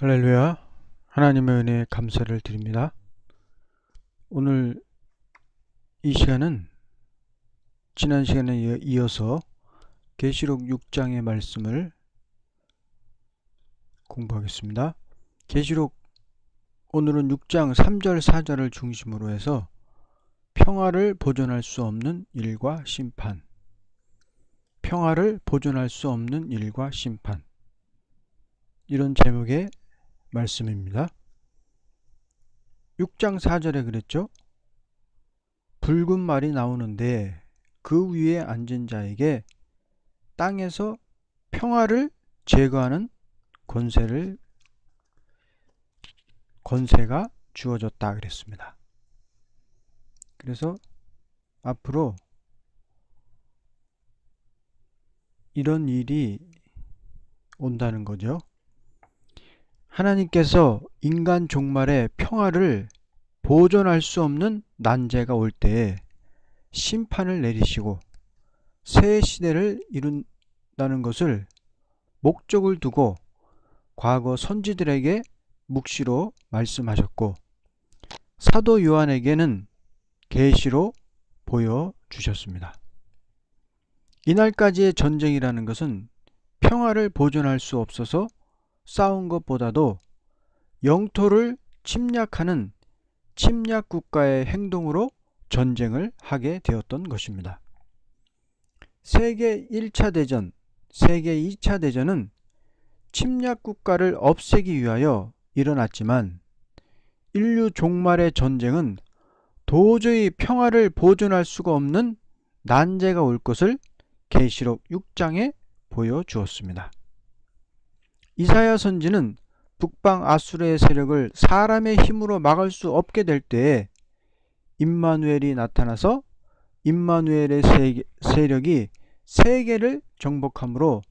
할렐루야. 하나님의 은혜에 감사를 드립니다. 오늘 이 시간은 지난 시간에 이어서 계시록 6장의 말씀을 공부하겠습니다. 계시록 오늘은 6장 3절 4절을 중심으로 해서 평화를 보존할 수 없는 일과 심판 평화를 보존할 수 없는 일과 심판 이런 제목의 말씀입니다. 6장 4절에 그랬죠? 붉은 말이 나오는데 그 위에 앉은 자에게 땅에서 평화를 제거하는 권세를 권세가 주어졌다 그랬습니다. 그래서 앞으로 이런 일이 온다는 거죠. 하나님께서 인간 종말의 평화를 보존할 수 없는 난제가 올 때에 심판을 내리시고 새 시대를 이룬다는 것을 목적을 두고 과거 선지들에게 묵시로 말씀하셨고 사도 요한에게는 계시로 보여 주셨습니다. 이날까지의 전쟁이라는 것은 평화를 보존할 수 없어서 싸운 것보다도 영토를 침략하는 침략 국가의 행동으로 전쟁을 하게 되었던 것입니다. 세계 1차 대전, 세계 2차 대전은 침략 국가를 없애기 위하여 일어났지만 인류 종말의 전쟁은 도저히 평화를 보존할 수가 없는 난제가 올 것을 계시록 6장에 보여주었습니다. 이사야 선지는 북방 아수르의 세력을 사람의 힘으로 막을 수 없게 될 때에 임마누엘이 나타나서 임마누엘의 세력이 세계를 정복함으로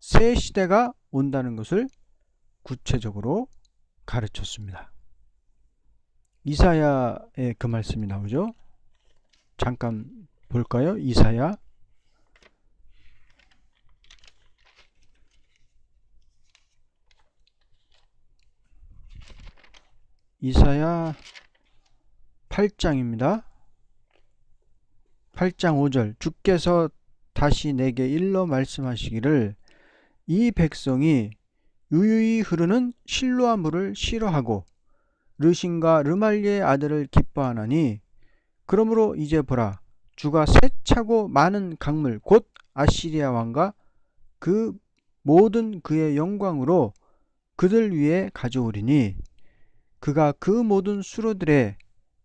새 시대가 온다는 것을 구체적으로 가르쳤습니다. 이사야의 그 말씀이 나오죠. 잠깐 볼까요? 이사야 이사야 8장입니다. 8장 5절 주께서 다시 내게 일러 말씀하시기를 이 백성이 유유히 흐르는 실로아 물을 싫어하고 르신과 르말리의 아들을 기뻐하나니 그러므로 이제 보라 주가 세차고 많은 강물 곧 아시리아 왕과 그 모든 그의 영광으로 그들 위에 가져오리니 그가 그 모든 수로들의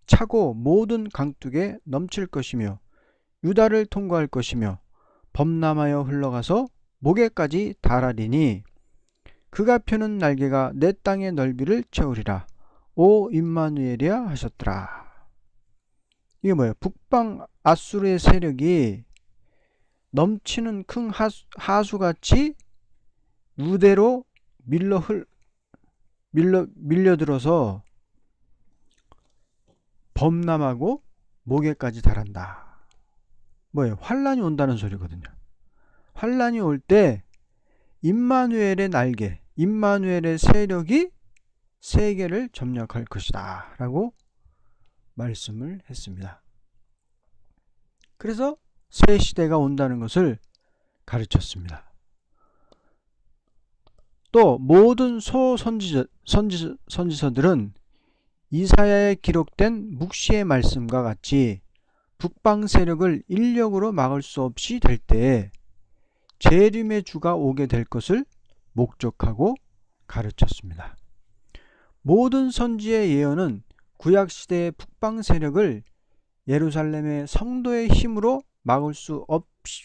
차고 모든 강둑에 넘칠 것이며 유다를 통과할 것이며 범람하여 흘러가서 목에까지 달하리니 그가 펴는 날개가 내 땅의 넓이를 채우리라. 오 임마누엘이야 하셨더라. 이게 뭐예요? 북방 아수르의 세력이 넘치는 큰 하수, 하수같이 무대로 밀러 흘, 밀려, 밀려들어서 범람하고 목에까지 달한다. 뭐예요? 환란이 온다는 소리거든요. 환란이 올 때 임마누엘의 날개, 임마누엘의 세력이 세계를 점령할 것이다. 라고 말씀을 했습니다. 그래서 새 시대가 온다는 것을 가르쳤습니다. 또 모든 소선지자, 선지, 선지서들은 이사야에 기록된 묵시의 말씀과 같이 북방 세력을 인력으로 막을 수 없이 될 때에 재림의 주가 오게 될 것을 목적하고 가르쳤습니다. 모든 선지의 예언은 구약시대의 북방 세력을 예루살렘의 성도의 힘으로 막을 수 없이,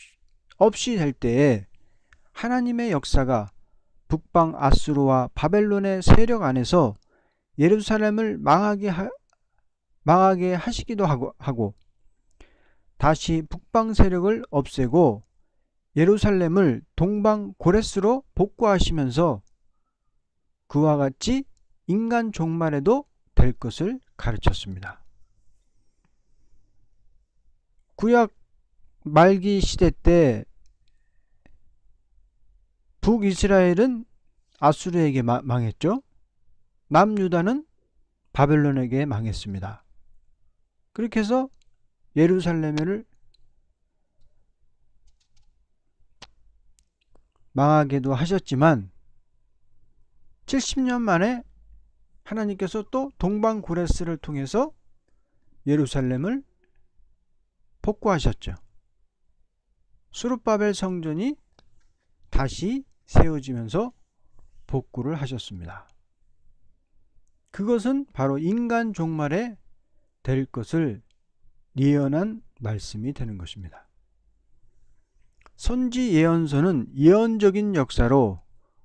없이 될 때에 하나님의 역사가 북방 아수르와 바벨론의 세력 안에서 예루살렘을 망하게, 하, 망하게 하시기도 하고, 하고 다시 북방 세력을 없애고 예루살렘을 동방 고레스로 복구하시면서 그와 같이 인간 종말에도 될 것을 가르쳤습니다. 구약 말기 시대 때 북이스라엘은 아수르에게 망했죠. 남유다는 바벨론에게 망했습니다. 그렇게 해서 예루살렘을 망하게도 하셨지만 70년 만에 하나님께서 또 동방 고레스를 통해서 예루살렘을 복구하셨죠. 수르바벨 성전이 다시 세워지면서 복구를 하셨습니다. 그것은 바로 인간 종말에 될 것을 예언한 말씀이 되는 것입니다. 선지 예언서는 예언적인 역사로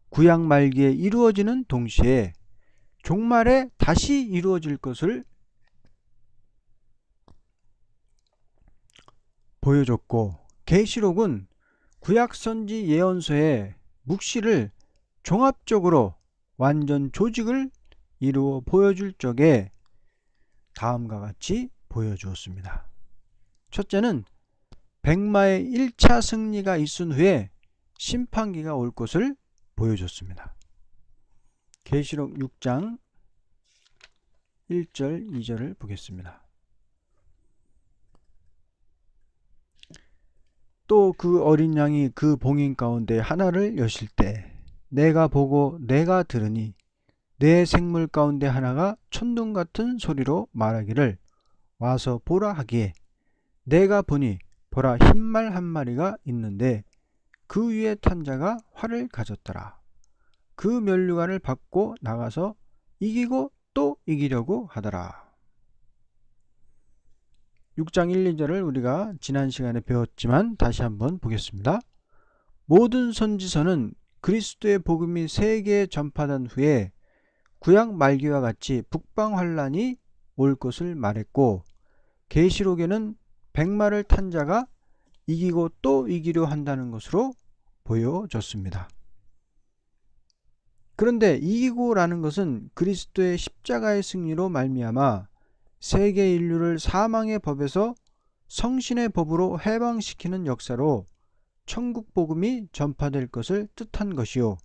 구약 말기에 이루어지는 동시에 종말에 다시 이루어질 것을 보여줬고 계시록은 구약 선지 예언서의 묵시를 종합적으로 완전 조직을 이루어 보여줄 적에 다음과 같이 보여주었습니다. 첫째는 백마의 1차 승리가 있은 후에 심판기가 올 것을 보여줬습니다. 계시록 6장 1절 2절을 보겠습니다. 또 그 어린 양이 그 봉인 가운데 하나를 여실 때 내가 보고 내가 들으니 내 생물 가운데 하나가 천둥 같은 소리로 말하기를 와서 보라 하기에 내가 보니 보라 흰말 한 마리가 있는데 그 위에 탄 자가 활을 가졌더라. 그 면류관을 받고 나가서 이기고 또 이기려고 하더라. 6장 1, 2절을 우리가 지난 시간에 배웠지만 다시 한번 보겠습니다. 모든 선지서는 그리스도의 복음이 세계에 전파된 후에 구약 말기와 같이 북방 환란이 올 것을 말했고 계시록에는 백마를 탄 자가 이기고 또 이기려 한다는 것으로 보여졌습니다. 그런데 이기고라는 것은 그리스도의 십자가의 승리로 말미암아 세계 인류를 사망의 법에서 성신의 법으로 해방시키는 역사로 천국 복음이 전파될 것을 뜻한 것이요.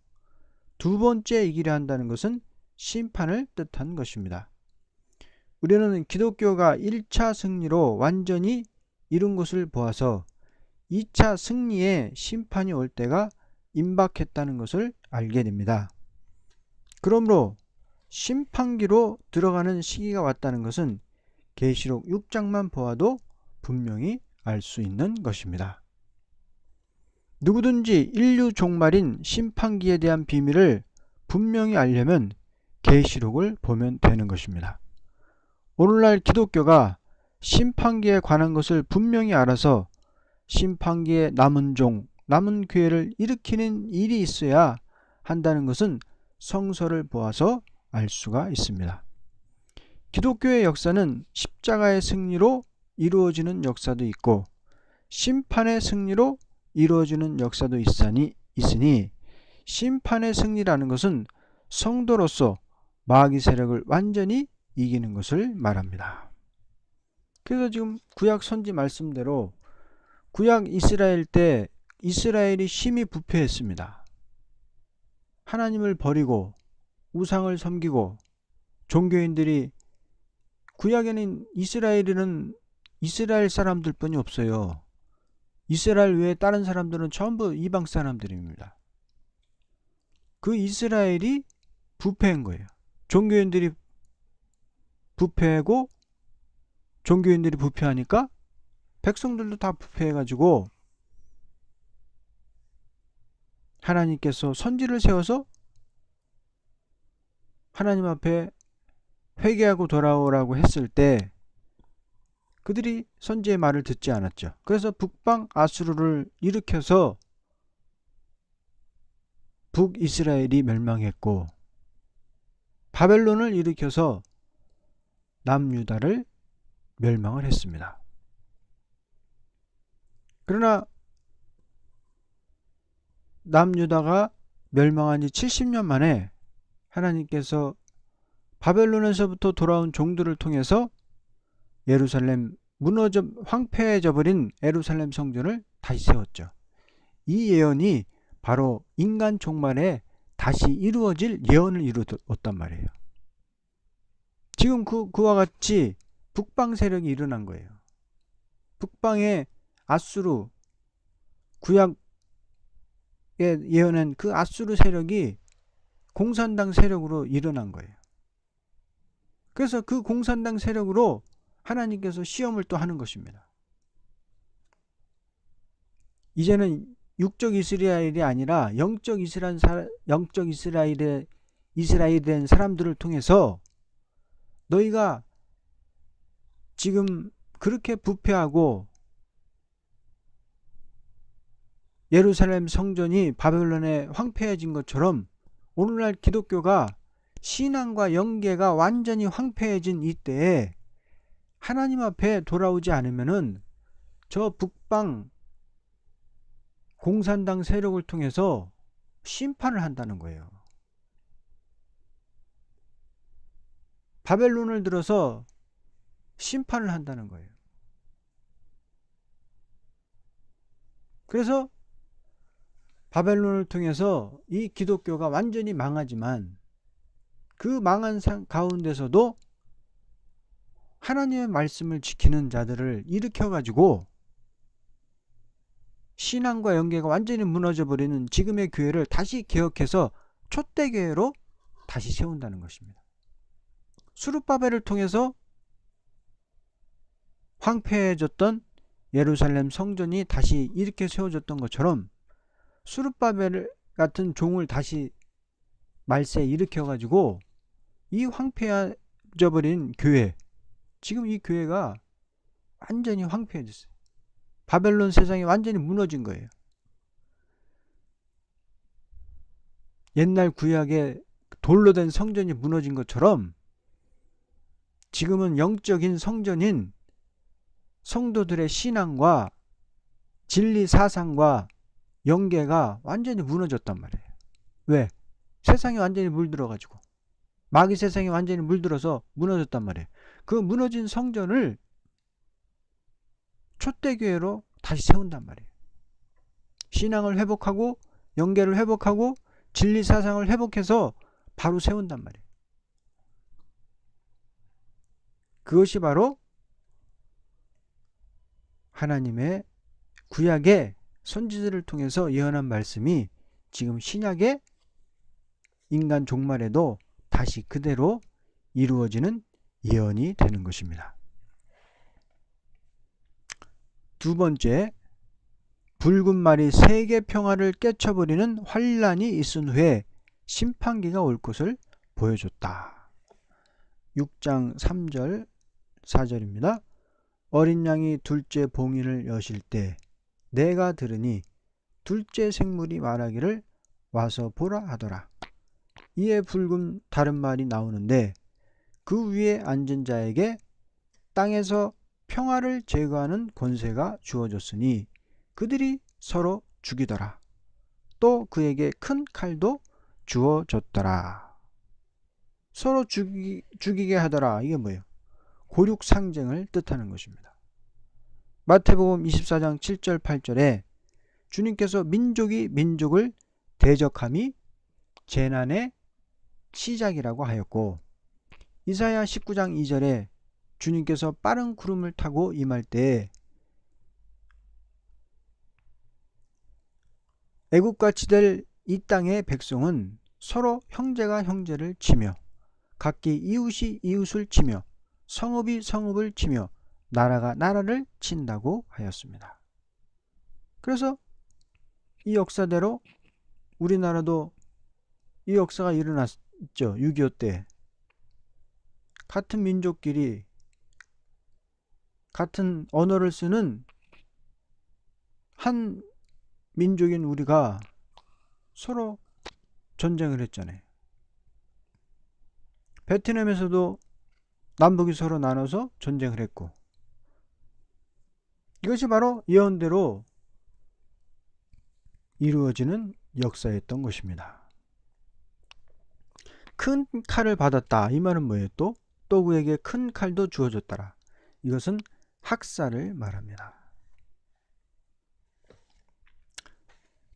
두 번째 이기려 한다는 것은 심판을 뜻한 것입니다. 우리는 기독교가 1차 승리로 완전히 이룬 것을 보아서 2차 승리에 심판이 올 때가 임박했다는 것을 알게 됩니다. 그러므로 심판기로 들어가는 시기가 왔다는 것은 계시록 6장만 보아도 분명히 알 수 있는 것입니다. 누구든지 인류 종말인 심판기에 대한 비밀을 분명히 알려면 계시록을 보면 되는 것입니다. 오늘날 기독교가 심판기에 관한 것을 분명히 알아서 심판기에 남은 종, 남은 교회를 일으키는 일이 있어야 한다는 것은 성서를 보아서 알 수가 있습니다. 기독교의 역사는 십자가의 승리로 이루어지는 역사도 있고 심판의 승리로 이루어지는 역사도 있으니, 있으니 심판의 승리라는 것은 성도로서 마귀 세력을 완전히 이기는 것을 말합니다. 그래서 지금 구약 선지 말씀대로 구약 이스라엘 때 이스라엘이 심히 부패했습니다. 하나님을 버리고 우상을 섬기고 종교인들이 구약에는 이스라엘에는 이스라엘 사람들 뿐이 없어요. 이스라엘 외에 다른 사람들은 전부 이방 사람들입니다. 그 이스라엘이 부패한 거예요. 종교인들이 부패하고 종교인들이 부패하니까 백성들도 다 부패해가지고 하나님께서 선지를 세워서 하나님 앞에 회개하고 돌아오라고 했을 때 그들이 선지의 말을 듣지 않았죠. 그래서 북방 아수르를 일으켜서 북이스라엘이 멸망했고 바벨론을 일으켜서 남유다를 멸망을 했습니다. 그러나 남유다가 멸망한 지 70년 만에 하나님께서 바벨론에서부터 돌아온 종들을 통해서 예루살렘 무너져 황폐해져 버린 예루살렘 성전을 다시 세웠죠. 이 예언이 바로 인간 종말에 다시 이루어질 예언을 이루었단 말이에요. 지금 그, 그와 같이 북방 세력이 일어난 거예요. 북방의 아수르 구약에 예언한 그 아수르 세력이 공산당 세력으로 일어난 거예요. 그래서 그 공산당 세력으로 하나님께서 시험을 또 하는 것입니다. 이제는 육적 이스라엘이 아니라 영적 이스라엘 영적 이스라엘의 이스라엘이 된 사람들을 통해서 너희가 지금 그렇게 부패하고 예루살렘 성전이 바벨론에 황폐해진 것처럼 오늘날 기독교가 신앙과 영계가 완전히 황폐해진 이때에 하나님 앞에 돌아오지 않으면은 저 북방 공산당 세력을 통해서 심판을 한다는 거예요. 바벨론을 들어서 심판을 한다는 거예요. 그래서 바벨론을 통해서 이 기독교가 완전히 망하지만 그 망한 상 가운데서도 하나님의 말씀을 지키는 자들을 일으켜 가지고 신앙과 연계가 완전히 무너져 버리는 지금의 교회를 다시 개혁해서 초대 교회로 다시 세운다는 것입니다. 수르바벨을 통해서 황폐해졌던 예루살렘 성전이 다시 이렇게 세워졌던 것처럼 수르바벨 같은 종을 다시 말세에 일으켜 가지고 이 황폐해져 버린 교회 지금 이 교회가 완전히 황폐해졌어요. 바벨론 세상이 완전히 무너진 거예요. 옛날 구약의 돌로 된 성전이 무너진 것처럼 지금은 영적인 성전인 성도들의 신앙과 진리 사상과 연계가 완전히 무너졌단 말이에요. 왜? 세상이 완전히 물들어가지고. 마귀 세상이 완전히 물들어서 무너졌단 말이에요. 그 무너진 성전을 초대교회로 다시 세운단 말이에요. 신앙을 회복하고 연계를 회복하고 진리 사상을 회복해서 바로 세운단 말이에요. 그것이 바로 하나님의 구약의 선지자를 통해서 예언한 말씀이 지금 신약의 인간 종말에도 다시 그대로 이루어지는 예언이 되는 것입니다. 두 번째, 붉은 말이 세계 평화를 깨쳐버리는 환란이 있은 후에 심판기가 올 것을 보여줬다. 6장 3절 4절입니다. 어린 양이 둘째 봉인을 여실 때 내가 들으니 둘째 생물이 말하기를 와서 보라 하더라. 이에 붉은 다른 말이 나오는데 그 위에 앉은 자에게 땅에서 평화를 제거하는 권세가 주어졌으니 그들이 서로 죽이더라. 또 그에게 큰 칼도 주어졌더라. 서로 죽이, 죽이게 하더라. 이게 뭐예요? 고륙 상징을 뜻하는 것입니다. 마태복음 24장 7절 8절에 주님께서 민족이 민족을 대적함이 재난의 시작이라고 하였고 이사야 19장 2절에 주님께서 빠른 구름을 타고 임할 때 애국같이 될 이 땅의 백성은 서로 형제가 형제를 치며 각기 이웃이 이웃을 치며 성읍이 성읍을 치며 나라가 나라를 친다고 하였습니다. 그래서 이 역사대로 우리나라도 이 역사가 일어났 죠. 6.25 때. 같은 민족끼리 같은 언어를 쓰는 한 민족인 우리가 서로 전쟁을 했잖아요. 베트남에서도 남북이 서로 나눠서 전쟁을 했고 이것이 바로 예언대로 이루어지는 역사였던 것입니다. 큰 칼을 받았다. 이 말은 뭐예요? 또? 또 그에게 큰 칼도 주어졌더라. 이것은 학살을 말합니다.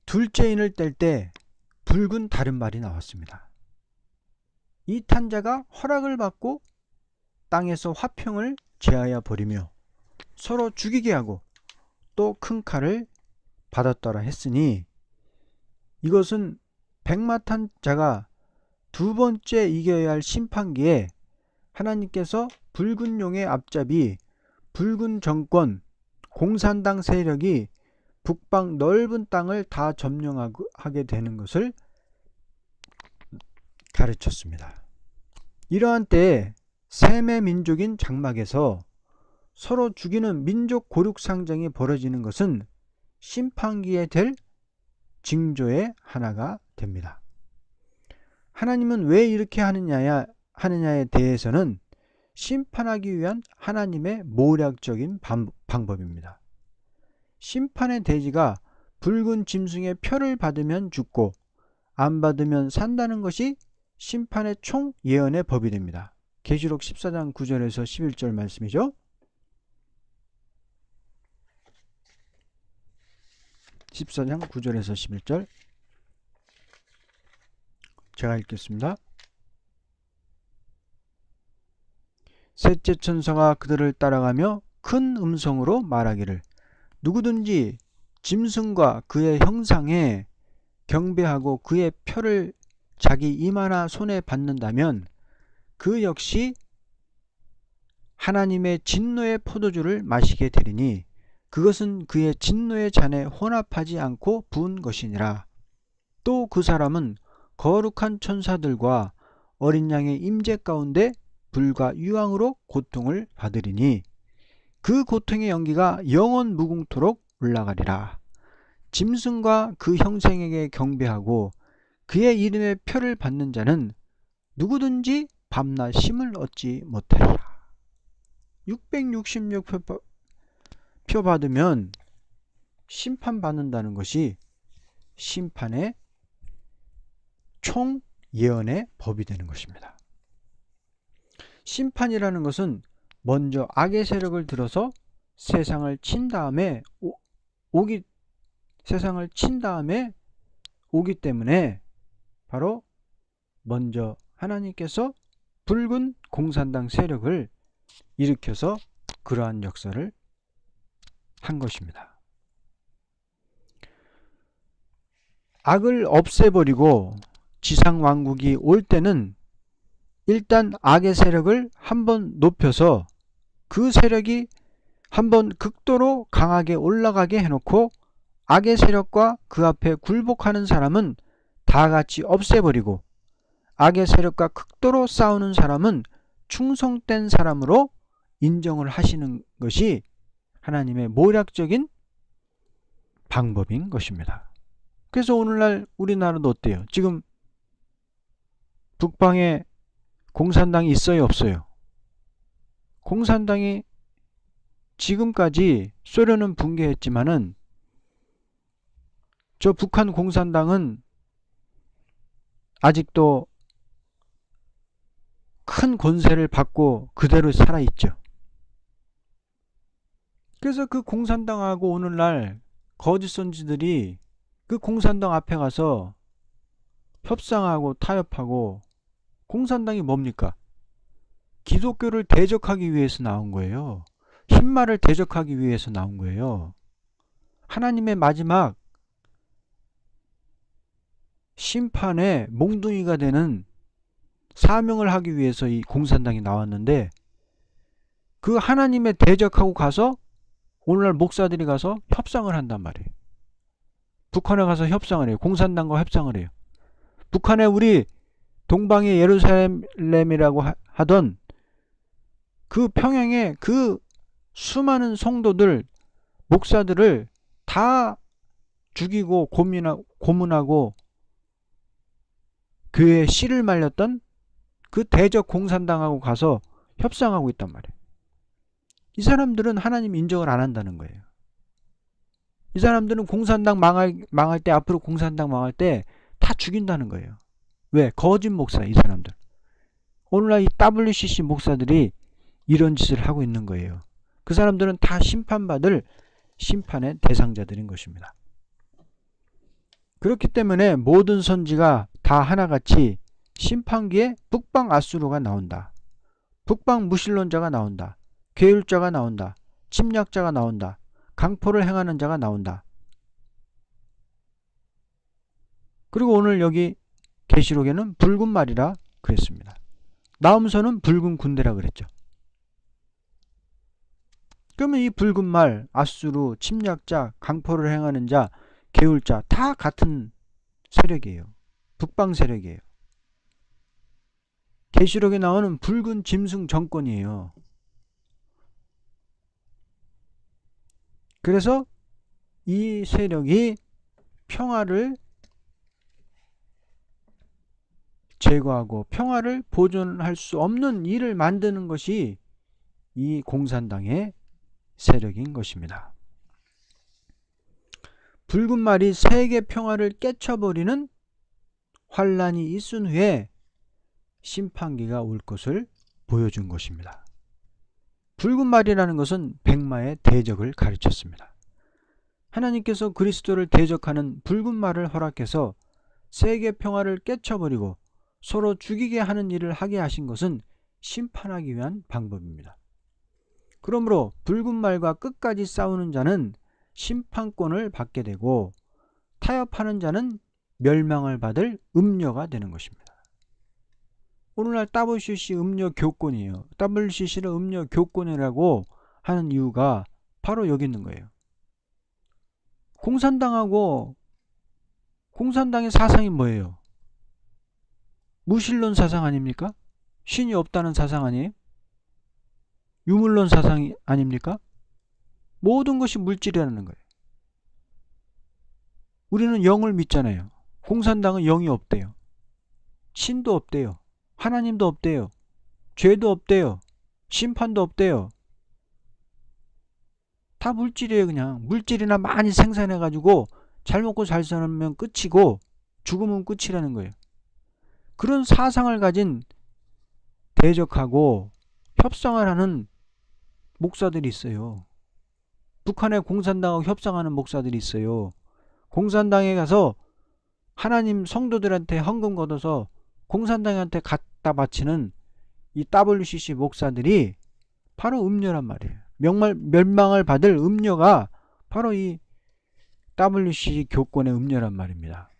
둘째 인을 뗄 때 붉은 다른 말이 나왔습니다. 이 탄자가 허락을 받고 땅에서 화평을 제하여 버리며 서로 죽이게 하고 또 큰 칼을 받았더라 했으니 이것은 백마탄 자가 두 번째 이겨야 할 심판기에 하나님께서 붉은 용의 앞잡이 붉은 정권 공산당 세력이 북방 넓은 땅을 다 점령하게 되는 것을 가르쳤습니다. 이러한 때에 셈의 민족인 장막에서 서로 죽이는 민족 고륙 상정이 벌어지는 것은 심판기에 될 징조의 하나가 됩니다. 하나님은 왜 이렇게 하느냐야 하느냐에 대해서는 심판하기 위한 하나님의 모략적인 방, 방법입니다. 심판의 대지가 붉은 짐승의 표를 받으면 죽고 안 받으면 산다는 것이 심판의 총 예언의 법이 됩니다. 계시록 14장 9절에서 11절 말씀이죠. 14장 9절에서 11절 제가 읽겠습니다. 셋째 천사가 그들을 따라가며 큰 음성으로 말하기를 누구든지 짐승과 그의 형상에 경배하고 그의 표를 자기 이마나 손에 받는다면 그 역시 하나님의 진노의 포도주를 마시게 되리니 그것은 그의 진노의 잔에 혼합하지 않고 부은 것이니라. 또 그 사람은 거룩한 천사들과 어린 양의 임재 가운데 불과 유황으로 고통을 받으리니 그 고통의 연기가 영원 무궁토록 올라가리라. 짐승과 그 형생에게 경배하고 그의 이름의 표를 받는 자는 누구든지 밤낮 힘을 얻지 못하리라. 666표 표 받으면 심판받는다는 것이 심판의 총 예언의 법이 되는 것입니다. 심판이라는 것은 먼저 악의 세력을 들어서 세상을 친 다음에 오, 오기 세상을 친 다음에 오기 때문에 바로 먼저 하나님께서 붉은 공산당 세력을 일으켜서 그러한 역사를 한 것입니다. 악을 없애버리고 지상 왕국이 올 때는 일단 악의 세력을 한번 높여서 그 세력이 한번 극도로 강하게 올라가게 해놓고 악의 세력과 그 앞에 굴복하는 사람은 다 같이 없애버리고 악의 세력과 극도로 싸우는 사람은 충성된 사람으로 인정을 하시는 것이 하나님의 모략적인 방법인 것입니다. 그래서 오늘날 우리나라도 어때요? 지금 북방에 공산당이 있어요, 없어요? 공산당이 지금까지 소련은 붕괴했지만은 저 북한 공산당은 아직도 큰 권세를 받고 그대로 살아있죠. 그래서 그 공산당하고 오늘날 거짓 선지들이 그 공산당 앞에 가서 협상하고 타협하고 공산당이 뭡니까? 기독교를 대적하기 위해서 나온 거예요. 흰말을 대적하기 위해서 나온 거예요. 하나님의 마지막 심판의 몽둥이가 되는 사명을 하기 위해서 이 공산당이 나왔는데 그 하나님의 대적하고 가서 오늘날 목사들이 가서 협상을 한단 말이에요. 북한에 가서 협상을 해요. 공산당과 협상을 해요. 북한에 우리 동방의 예루살렘이라고 하던 그 평양에 그 수많은 성도들, 목사들을 다 죽이고 고민하, 고문하고 교회에 씨를 말렸던 그 대적 공산당하고 가서 협상하고 있단 말이에요. 이 사람들은 하나님 인정을 안 한다는 거예요. 이 사람들은 공산당 망할, 망할 때, 앞으로 공산당 망할 때 다 죽인다는 거예요. 왜? 거짓 목사, 이 사람들. 오늘날 이 WCC 목사들이 이런 짓을 하고 있는 거예요. 그 사람들은 다 심판받을 심판의 대상자들인 것입니다. 그렇기 때문에 모든 선지가 다 하나같이 심판기에 북방 아수르가 나온다. 북방 무신론자가 나온다. 계율자가 나온다. 침략자가 나온다. 강포를 행하는 자가 나온다. 그리고 오늘 여기 계시록에는 붉은 말이라 그랬습니다. 나음서는 붉은 군대라 그랬죠. 그러면 이 붉은 말, 아수르, 침략자, 강포를 행하는 자, 계울자 다 같은 세력이에요. 북방 세력이에요. 계시록에 나오는 붉은 짐승 정권이에요. 그래서 이 세력이 평화를 제거하고 평화를 보존할 수 없는 일을 만드는 것이 이 공산당의 세력인 것입니다. 붉은 말이 세계 평화를 깨쳐버리는 환란이 있은 후에 심판기가 올 것을 보여준 것입니다. 붉은 말이라는 것은 백마의 대적을 가르쳤습니다. 하나님께서 그리스도를 대적하는 붉은 말을 허락해서 세계 평화를 깨쳐버리고 서로 죽이게 하는 일을 하게 하신 것은 심판하기 위한 방법입니다. 그러므로 붉은 말과 끝까지 싸우는 자는 심판권을 받게 되고 타협하는 자는 멸망을 받을 음녀가 되는 것입니다. 오늘날 WCC 음녀 교권이에요. WCC를 음녀 교권이라고 하는 이유가 바로 여기 있는 거예요. 공산당하고 공산당의 사상이 뭐예요? 무신론 사상 아닙니까? 신이 없다는 사상 아니에요? 유물론 사상 아닙니까? 모든 것이 물질이라는 거예요. 우리는 영을 믿잖아요. 공산당은 영이 없대요. 신도 없대요. 하나님도 없대요. 죄도 없대요. 심판도 없대요. 다 물질이에요, 그냥. 물질이나 많이 생산해가지고 잘 먹고 잘 사면 끝이고 죽으면 끝이라는 거예요. 그런 사상을 가진 대적하고 협상을 하는 목사들이 있어요. 북한의 공산당하고 협상하는 목사들이 있어요. 공산당에 가서 하나님 성도들한테 헌금 걷어서 공산당한테 갖다 바치는 이 WCC 목사들이 바로 음녀란 말이에요. 명말, 멸망을 받을 음녀가 바로 이 WCC 교권의 음녀란 말입니다.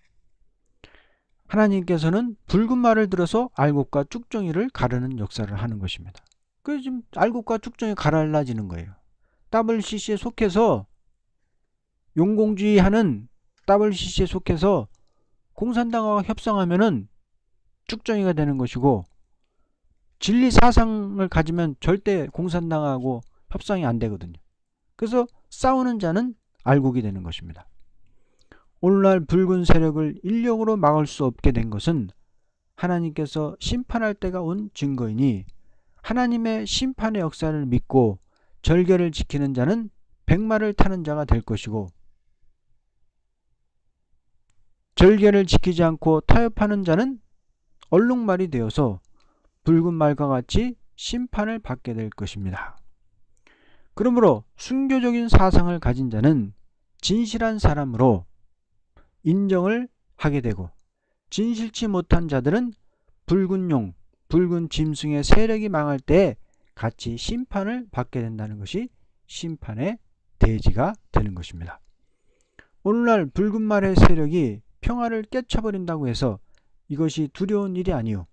하나님께서는 붉은 말을 들어서 알곡과 쭉정이를 가르는 역사를 하는 것입니다. 그래서 지금 알곡과 쭉정이 갈라지는 거예요. WCC에 속해서 용공주의 하는 WCC에 속해서 공산당과 협상하면은 쭉정이가 되는 것이고 진리 사상을 가지면 절대 공산당하고 협상이 안 되거든요. 그래서 싸우는 자는 알곡이 되는 것입니다. 오늘날 붉은 세력을 인력으로 막을 수 없게 된 것은 하나님께서 심판할 때가 온 증거이니 하나님의 심판의 역사를 믿고 절개를 지키는 자는 백마를 타는 자가 될 것이고 절개를 지키지 않고 타협하는 자는 얼룩말이 되어서 붉은 말과 같이 심판을 받게 될 것입니다. 그러므로 순교적인 사상을 가진 자는 진실한 사람으로 인정을 하게 되고 진실치 못한 자들은 붉은 용, 붉은 짐승의 세력이 망할 때 같이 심판을 받게 된다는 것이 심판의 대지가 되는 것입니다. 오늘날 붉은 말의 세력이 평화를 깨쳐버린다고 해서 이것이 두려운 일이 아니요.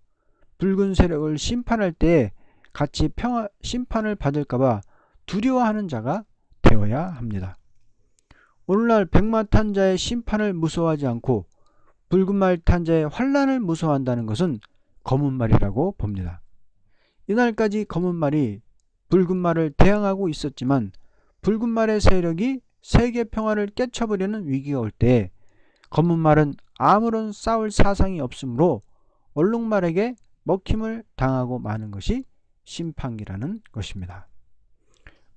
붉은 세력을 심판할 때 같이 평화, 심판을 받을까봐 두려워하는 자가 되어야 합니다. 오늘날 백마탄자의 심판을 무서워하지 않고 붉은 말 탄자의 환란을 무서워한다는 것은 검은 말이라고 봅니다. 이날까지 검은 말이 붉은 말을 대항하고 있었지만 붉은 말의 세력이 세계 평화를 깨쳐버리는 위기가 올때 검은 말은 아무런 싸울 사상이 없으므로 얼룩말에게 먹힘을 당하고 마는 것이 심판기라는 것입니다.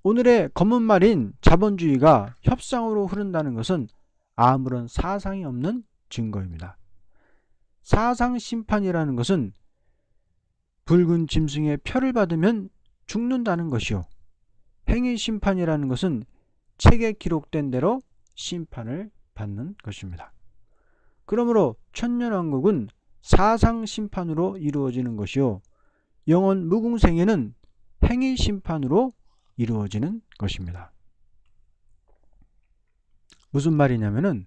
오늘의 검은 말인 자본주의가 협상으로 흐른다는 것은 아무런 사상이 없는 증거입니다. 사상 심판이라는 것은 붉은 짐승의 표를 받으면 죽는다는 것이요. 행위 심판이라는 것은 책에 기록된 대로 심판을 받는 것입니다. 그러므로 천년왕국은 사상 심판으로 이루어지는 것이요. 영원 무궁생에는 행위 심판으로 이루어지는 것입니다. 무슨 말이냐면은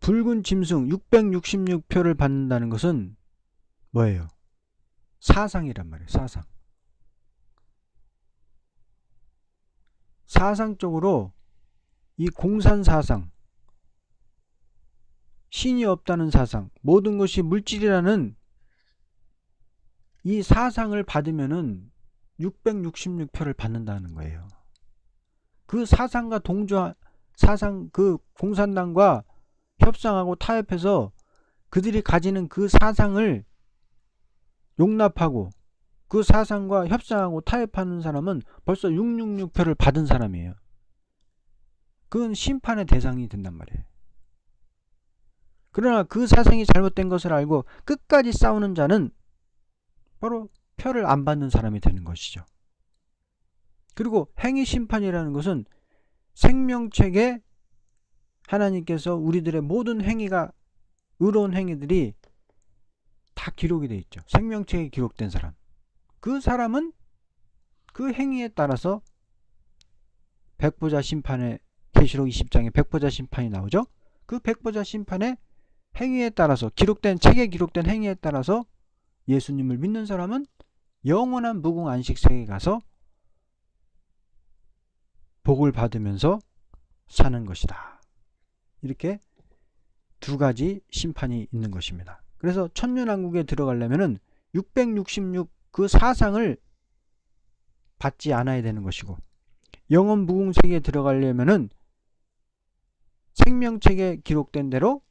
붉은 짐승 666표를 받는다는 것은 뭐예요? 사상이란 말이에요. 사상. 사상적으로 이 공산 사상, 신이 없다는 사상, 모든 것이 물질이라는 이 사상을 받으면은 666표를 받는다는 거예요. 그 사상과 동조 사상 그 공산당과 협상하고 타협해서 그들이 가지는 그 사상을 용납하고 그 사상과 협상하고 타협하는 사람은 벌써 666표를 받은 사람이에요. 그건 심판의 대상이 된단 말이에요. 그러나 그 사상이 잘못된 것을 알고 끝까지 싸우는 자는 바로 표를 안 받는 사람이 되는 것이죠. 그리고 행위 심판이라는 것은 생명책에 하나님께서 우리들의 모든 행위가 의로운 행위들이 다 기록이 되어 있죠. 생명책에 기록된 사람. 그 사람은 그 행위에 따라서 백보자 심판의 계시록 20장에 백보자 심판이 나오죠. 그 백보자 심판의 행위에 따라서 기록된 책에 기록된 행위에 따라서 예수님을 믿는 사람은 영원한 무궁 안식세에 가서 복을 받으면서 사는 것이다. 이렇게 두 가지 심판이 있는 것입니다. 그래서 천년왕국에 들어가려면은 666 그 사상을 받지 않아야 되는 것이고 영원 무궁 세계에 들어가려면은 생명책에 기록된 대로